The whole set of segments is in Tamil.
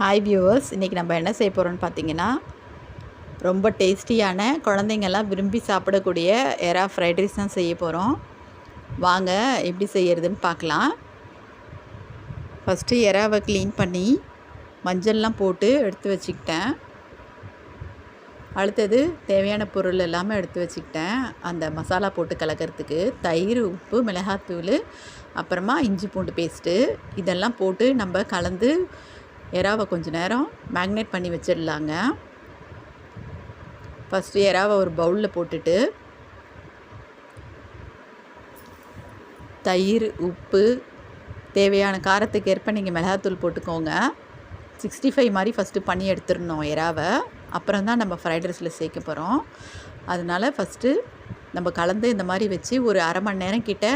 ஹாய் வியூவர்ஸ் இன்றைக்கி நம்ம என்ன செய்ய போகிறோம்னு பார்த்தீங்கன்னா ரொம்ப டேஸ்டியான குழந்தைங்கள்லாம் விரும்பி சாப்பிடக்கூடிய எறா ஃப்ரைட் ரைஸ் தான் செய்ய போகிறோம் வாங்க எப்படி செய்யறதுன்னு பார்க்கலாம் ஃபஸ்ட்டு எறாவை க்ளீன் பண்ணி மஞ்சள்லாம் போட்டு எடுத்து வச்சுக்கிட்டேன். அடுத்தது தேவையான பொருள் எல்லாமே எடுத்து வச்சுக்கிட்டேன். அந்த மசாலா போட்டு கலக்கிறதுக்கு தயிர் உப்பு மிளகாத்தூள் அப்புறமா இஞ்சி பூண்டு பேஸ்ட்டு இதெல்லாம் போட்டு நம்ம கலந்து எறாவை கொஞ்சம் நேரம் மேக்னேட் பண்ணி வச்சிடலாங்க. ஃபஸ்ட்டு எறாவை ஒரு பவுலில் போட்டுட்டு தயிர் உப்பு தேவையான காரத்துக்கு ஏற்ப நீங்கள் மிளகாத்தூள் போட்டுக்கோங்க. சிக்ஸ்டி ஃபைவ் மாதிரி ஃபஸ்ட்டு பண்ணி எடுத்துடணும் எறாவை அப்புறம் தான் நம்ம ஃப்ரைட் ரைஸில் சேர்க்க போகிறோம் அதனால் ஃபஸ்ட்டு நம்ம கலந்து இந்த மாதிரி வச்சு ஒரு அரை மணி நேரம் கிட்ட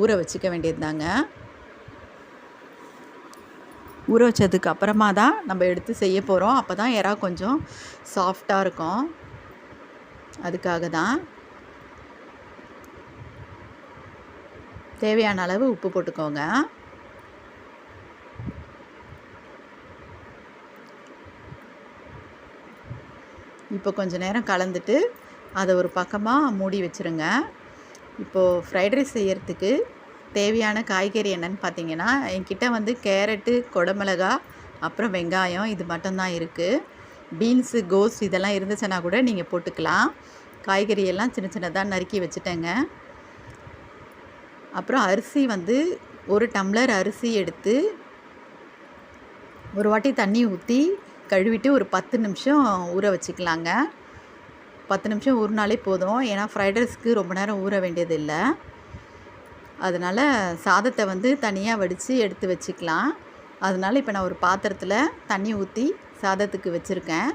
ஊற வச்சுக்க வேண்டியது தாங்க ஊற வச்சதுக்கு அப்புறமா தான் நம்ம எடுத்து செய்ய போகிறோம் அப்போ தான் எறா கொஞ்சம் சாஃப்டாக இருக்கும். அதுக்காக தான் தேவையான அளவு உப்பு போட்டுக்கோங்க. இப்போ கொஞ்ச நேரம் கலந்துட்டு அதை ஒரு பக்கமாக மூடி வச்சுருங்க. இப்போது ஃப்ரைட் ரைஸ் செய்கிறதுக்கு தேவையான காய்கறி என்னென்னு பார்த்தீங்கன்னா என்கிட்ட வந்து கேரட்டு கொடமிளகா அப்புறம் வெங்காயம் இது மட்டும்தான் இருக்குது பீன்ஸு கோஸ் இதெல்லாம் இருந்துச்சுன்னா கூட நீங்கள் போட்டுக்கலாம். காய்கறி எல்லாம் சின்ன சின்னதாக நறுக்கி வச்சுட்டேங்க. அப்புறம் அரிசி வந்து ஒரு டம்ளர் அரிசி எடுத்து ஒரு வாட்டி தண்ணி ஊற்றி கழுவிட்டு ஒரு பத்து நிமிஷம் ஊற வச்சுக்கலாங்க. பத்து நிமிஷம் ஊறினாலே போதும். ஏன்னா ஃப்ரைட் ரைஸ்க்கு ரொம்ப நேரம் ஊற வேண்டியது இல்லை அதனால் சாதத்தை வந்து தனியாக வடித்து எடுத்து வச்சுக்கலாம். அதனால் இப்போ நான் ஒரு பாத்திரத்தில் தண்ணி ஊற்றி சாதத்துக்கு வச்சுருக்கேன்.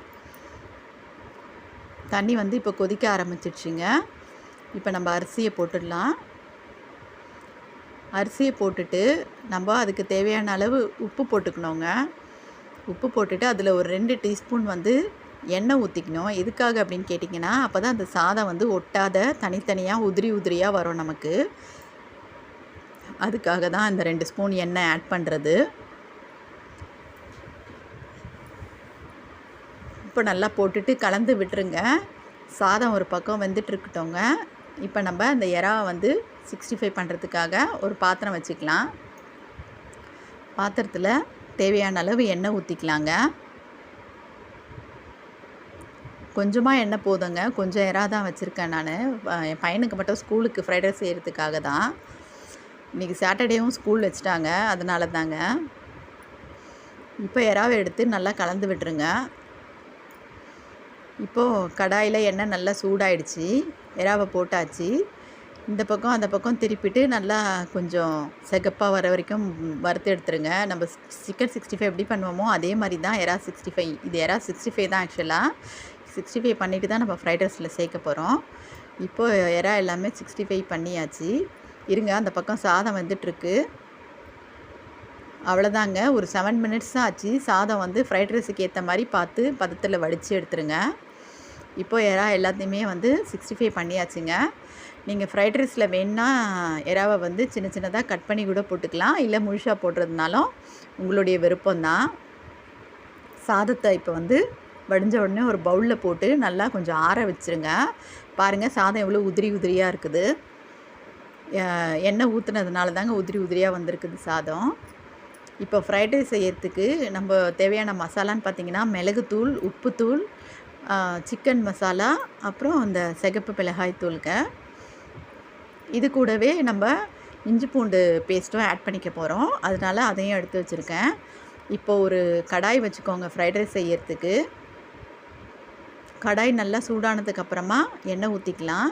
தண்ணி வந்து இப்போ கொதிக்க ஆரம்பிச்சிடுச்சுங்க. இப்போ நம்ம அரிசியை போட்டுடலாம். அரிசியை போட்டுட்டு நம்ம அதுக்கு தேவையான அளவு உப்பு போட்டுக்கணுங்க. உப்பு போட்டுட்டு அதில் ஒரு ரெண்டு டீஸ்பூன் வந்து எண்ணெய் ஊற்றிக்கணும் எதுக்காக அப்படின்னு கேட்டிங்கன்னா அப்போ தான் அந்த சாதம் வந்து ஒட்டாத தனித்தனியாக உதிரி உதிரியாக வரும் நமக்கு. அதுக்காக தான் இந்த ரெண்டு ஸ்பூன் எண்ணெய் ஆட் பண்ணுறது இப்போ நல்லா போட்டுட்டு கலந்து விட்டுருங்க. சாதம் ஒரு பக்கம் வந்துட்டுருக்கட்டோங்க இப்போ நம்ம அந்த எறாவை வந்து சிக்ஸ்டி ஃபைவ் பண்ணுறதுக்காக ஒரு பாத்திரம் வச்சுக்கலாம். பாத்திரத்தில் தேவையான அளவு எண்ணெய் ஊற்றிக்கலாங்க கொஞ்சமாக எண்ணெய் போதுங்க. கொஞ்சம் எறா தான் வச்சுருக்கேன் நான். என் பையனுக்கு மட்டும் ஸ்கூலுக்கு ஃப்ரைட் ரைஸ் செய்கிறதுக்காக தான். இன்றைக்கி சாட்டர்டேவும் ஸ்கூல் வச்சுட்டாங்க அதனால தாங்க இப்போ எறாவை எடுத்து நல்லா கலந்து விட்டுருங்க. இப்போது கடாயில் எண்ணெய் நல்லா சூடாயிடுச்சு எறாவை போட்டாச்சு. இந்த பக்கம் அந்த பக்கம் திருப்பிட்டு நல்லா கொஞ்சம் செகப்பாக வர வரைக்கும் வறுத்து எடுத்துருங்க. நம்ம சிக்கன் சிக்ஸ்டி ஃபைவ் எப்படி பண்ணுவோமோ அதே மாதிரி தான் எறா சிக்ஸ்டி ஃபைவ் இது எறா சிக்ஸ்டி ஃபைவ் தான் ஆக்சுவலாக சிக்ஸ்டி ஃபைவ் பண்ணிவிட்டு தான் நம்ம ஃப்ரைட் ரைஸில் சேர்க்க போகிறோம் இப்போது எறா எல்லாமே சிக்ஸ்டி ஃபைவ் பண்ணியாச்சு. இருங்க அந்த பக்கம் சாதம் வந்துட்டுருக்கு. அவ்வளோதாங்க. ஒரு செவன் மினிட்ஸ் ஆச்சு. சாதம் வந்து ஃப்ரைட் ரைஸுக்கு ஏற்ற மாதிரி பார்த்து பதத்தில் வடித்து எடுத்துருங்க. இப்போ எறா எல்லாத்தையுமே வந்து சிக்ஸ்டி ஃபைவ் பண்ணியாச்சுங்க நீங்கள் ஃப்ரைட் ரைஸில் வேணுன்னா எறாவை வந்து சின்ன சின்னதாக கட் பண்ணி கூட போட்டுக்கலாம். இல்லை முழுசாக போடுறதுனாலும் உங்களுடைய விருப்பம்தான். சாதத்தை இப்போ வந்து வடிஞ்ச உடனே ஒரு பவுலில் போட்டு நல்லா கொஞ்சம் ஆற வச்சுருங்க. பாருங்கள் சாதம் எவ்வளோ உதிரி உதிரியாக இருக்குது. எண்ணெய் ஊற்றுனதுனால தாங்க உதிரி உதிரியாக வந்திருக்குது சாதம். இப்போ ஃப்ரைட் ரைஸ் செய்யறதுக்கு நம்ம தேவையான மசாலான்னு பார்த்தீங்கன்னா மிளகுத்தூள் உப்புத்தூள் சிக்கன் மசாலா அப்புறம் அந்த சிகப்பு மிளகாய் தூளுங்க. இது கூடவே நம்ம இஞ்சி பூண்டு பேஸ்ட்டும் ஆட் பண்ணிக்க போகிறோம் அதனால் அதையும் எடுத்து வச்சுருக்கேன். இப்போ ஒரு கடாய் வச்சுக்கோங்க ஃப்ரைட் ரைஸ் செய்யறதுக்கு. கடாய் நல்லா சூடானதுக்கு அப்புறமா எண்ணெய் ஊற்றிக்கலாம்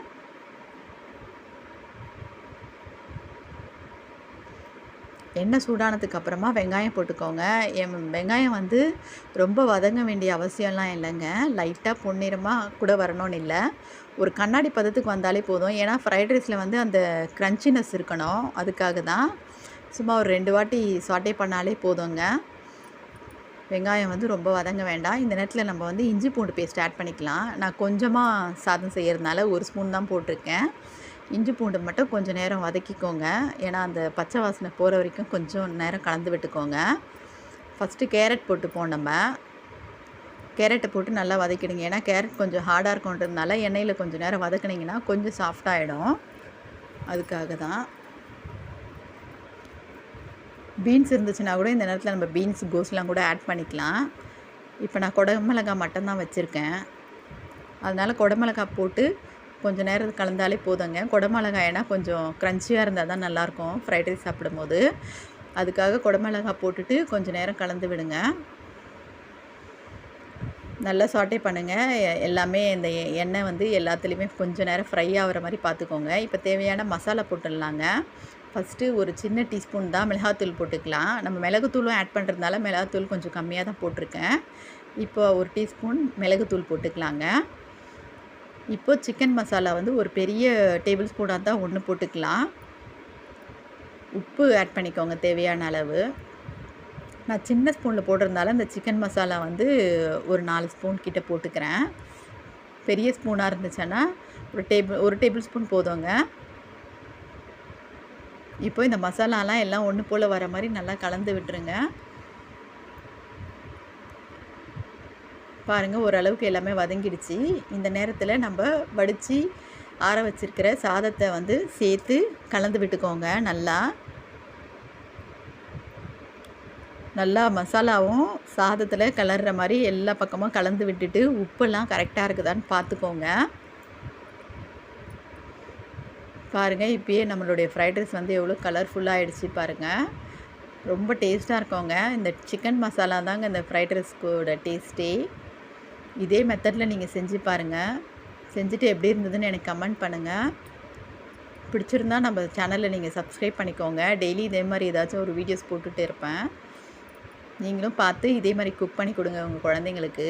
எண்ணெய் சூடானதுக்கு அப்புறமா வெங்காயம் போட்டுக்கோங்க. என் வெங்காயம் வந்து ரொம்ப வதங்க வேண்டிய அவசியம்லாம் இல்லைங்க. லைட்டாக பொன்னிறமாக கூட வரணும்னு இல்லை. ஒரு கண்ணாடி பதத்துக்கு வந்தாலே போதும். ஏன்னா ஃப்ரைட் ரைஸில் வந்து அந்த க்ரன்ச்சினஸ் இருக்கணும். அதுக்காக தான் சும்மா ஒரு ரெண்டு வாட்டி சாட்டே பண்ணாலே போதுங்க. வெங்காயம் வந்து ரொம்ப வதங்க வேண்டாம். இந்த நேரத்தில் நம்ம வந்து இஞ்சி பூண்டு பேஸ்ட் ஆட் பண்ணிக்கலாம். நான் கொஞ்சமாக சாதம் செய்கிறதுனால ஒரு ஸ்பூன் தான் போட்டிருக்கேன். இஞ்சி பூண்டு மட்டும் கொஞ்சம் நேரம் வதக்கிக்கோங்க. ஏன்னா அந்த பச்சை வாசனை போகிற வரைக்கும் கொஞ்சம் நேரம் கலந்து விட்டுக்கோங்க. ஃபஸ்ட்டு கேரட் போட்டுப்போம் நம்ம. கேரட்டை போட்டு நல்லா வதக்கிடுங்க. ஏன்னா கேரட் கொஞ்சம் ஹார்டாக இருக்கும்ன்றதுனால எண்ணெயில் கொஞ்சம் நேரம் வதக்குனிங்கன்னா கொஞ்சம் சாஃப்டாகிடும் அதுக்காக தான். பீன்ஸ் இருந்துச்சுன்னா கூட இந்த நேரத்தில் நம்ம பீன்ஸ் கோஸ்லாம் கூட ஆட் பண்ணிக்கலாம். இப்போ நான் குடமிளகா மட்டும்தான் வச்சுருக்கேன். அதனால் குடமிளகா போட்டு கொஞ்சம் நேரம் கலந்தாலே போதுங்க. குடமிளகாய்னா ஏன்னா கொஞ்சம் க்ரன்ச்சியாக இருந்தால் தான் நல்லாயிருக்கும் ஃப்ரைட் ரைஸ் சாப்பிடும்போது. அதுக்காக குடமிளகாய் போட்டுட்டு கொஞ்சம் நேரம் கலந்து விடுங்க. நல்லா சாட்டே பண்ணுங்கள் எல்லாமே இந்த எண்ணெய் வந்து எல்லாத்துலேயுமே கொஞ்சம் நேரம் ஃப்ரை ஆகிற மாதிரி பார்த்துக்கோங்க இப்போ தேவையான மசாலா போட்டுடலாங்க. ஃபஸ்ட்டு ஒரு சின்ன டீஸ்பூன் தான் மிளகாத்தூள் போட்டுக்கலாம். நம்ம மிளகுத்தூளும் ஆட் பண்ணுறதுனால மிளகாத்தூள் கொஞ்சம் கம்மியாக தான் போட்டிருக்கேன். இப்போ ஒரு டீஸ்பூன் மிளகுத்தூள் போட்டுக்கலாங்க. இப்போது சிக்கன் மசாலா வந்து ஒரு பெரிய டேபிள் ஸ்பூனாக தான் ஒன்று போட்டுக்கலாம். உப்பு ஆட் பண்ணிக்கோங்க தேவையான அளவு. நான் சின்ன ஸ்பூனில் போட்டிருந்தாலும் இந்த சிக்கன் மசாலா வந்து ஒரு நாலு ஸ்பூன் கிட்டே போட்டுக்கிறேன். பெரிய ஸ்பூனாக இருந்துச்சுன்னா ஒரு டேபிள் ஒரு டேபிள் ஸ்பூன் போதுங்க. இப்போ இந்த மசாலாலாம் எல்லாம் ஒன்று போல் வர மாதிரி நல்லா கலந்து விட்டுருங்க. பாருங்கள் ஓரளவுக்கு எல்லாமே வதங்கிடுச்சு. இந்த நேரத்தில் நம்ம வடித்து ஆற வச்சிருக்கிற சாதத்தை வந்து சேர்த்து கலந்து விட்டுக்கோங்க. நல்லா. நல்லா மசாலாவும் சாதத்தில் கலர்ற மாதிரி எல்லா பக்கமும் கலந்து விட்டுட்டு உப்பெல்லாம் கரெக்டாக இருக்குதான்னு பார்த்துக்கோங்க பாருங்கள் இப்போயே நம்மளுடைய ஃப்ரைட் ரைஸ் வந்து எவ்வளோ கலர்ஃபுல்லாகிடுச்சு பாருங்கள் ரொம்ப டேஸ்ட்டாக இருக்கோங்க. இந்த சிக்கன் மசாலா தாங்க இந்த ஃப்ரைட் ரைஸ்க்கோட டேஸ்ட்டே. இதே மெத்தடில் நீங்கள் செஞ்சு பாருங்கள் செஞ்சுட்டு எப்படி இருந்ததுன்னு எனக்கு கமெண்ட் பண்ணுங்கள் பிடிச்சிருந்தா நம்ம சேனலில் நீங்கள் சப்ஸ்கிரைப் பண்ணிக்கோங்க. டெய்லி இதே மாதிரி ஏதாச்சும் ஒரு வீடியோஸ் போட்டுகிட்டு இருப்பேன். நீங்களும் பார்த்து இதே மாதிரி குக் பண்ணி கொடுங்க உங்கள் குழந்தைங்களுக்கு.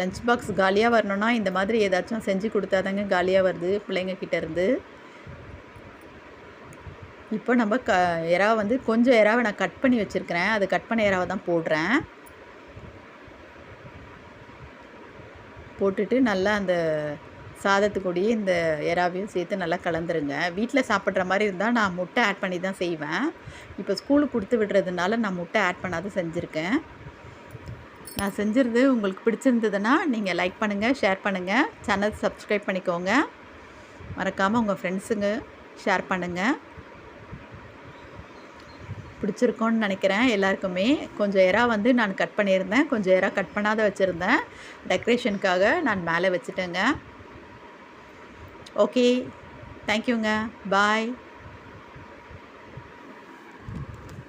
லஞ்ச் பாக்ஸ் காலியாக வரணுன்னா இந்த மாதிரி ஏதாச்சும் செஞ்சு கொடுத்தாதாங்க காலியாக வருது பிள்ளைங்க கிட்டேருந்து இப்போ நம்ம க எறாவை வந்து கொஞ்சம் இறாவை நான் கட் பண்ணி வச்சுருக்கிறேன். அது கட் பண்ண இறாவை தான் போடுறேன். போட்டுட்டு நல்லா அந்த சாதத்துக்கூடயே இந்த எறாவையும் சேர்த்து நல்லா கலந்துருங்க. வீட்டில் சாப்பிட்ற மாதிரி இருந்தால் நான் முட்டை ஆட் பண்ணி தான் செய்வேன். இப்போ ஸ்கூலுக்கு கொடுத்து விடுறதுனால நான் முட்டை ஆட் பண்ணாத செஞ்சுருக்கேன். நான் செஞ்சுருது உங்களுக்கு பிடிச்சிருந்ததுன்னா நீங்கள் லைக் பண்ணுங்கள் ஷேர் பண்ணுங்கள் சேனல் சப்ஸ்கிரைப் பண்ணிக்கோங்க. மறக்காமல் உங்கள் ஃப்ரெண்ட்ஸுங்க ஷேர் பண்ணுங்கள் பிடிச்சிருக்கோன்னு நினைக்கிறேன் எல்லாருக்குமே. கொஞ்சம் எறா வந்து நான் கட் பண்ணியிருந்தேன். கொஞ்சம் எறா கட் பண்ணாத வச்சுருந்தேன். டெக்கரேஷனுக்காக நான் மேலே வச்சுட்டேங்க. ஓகே. தேங்க்யூங்க. பாய்.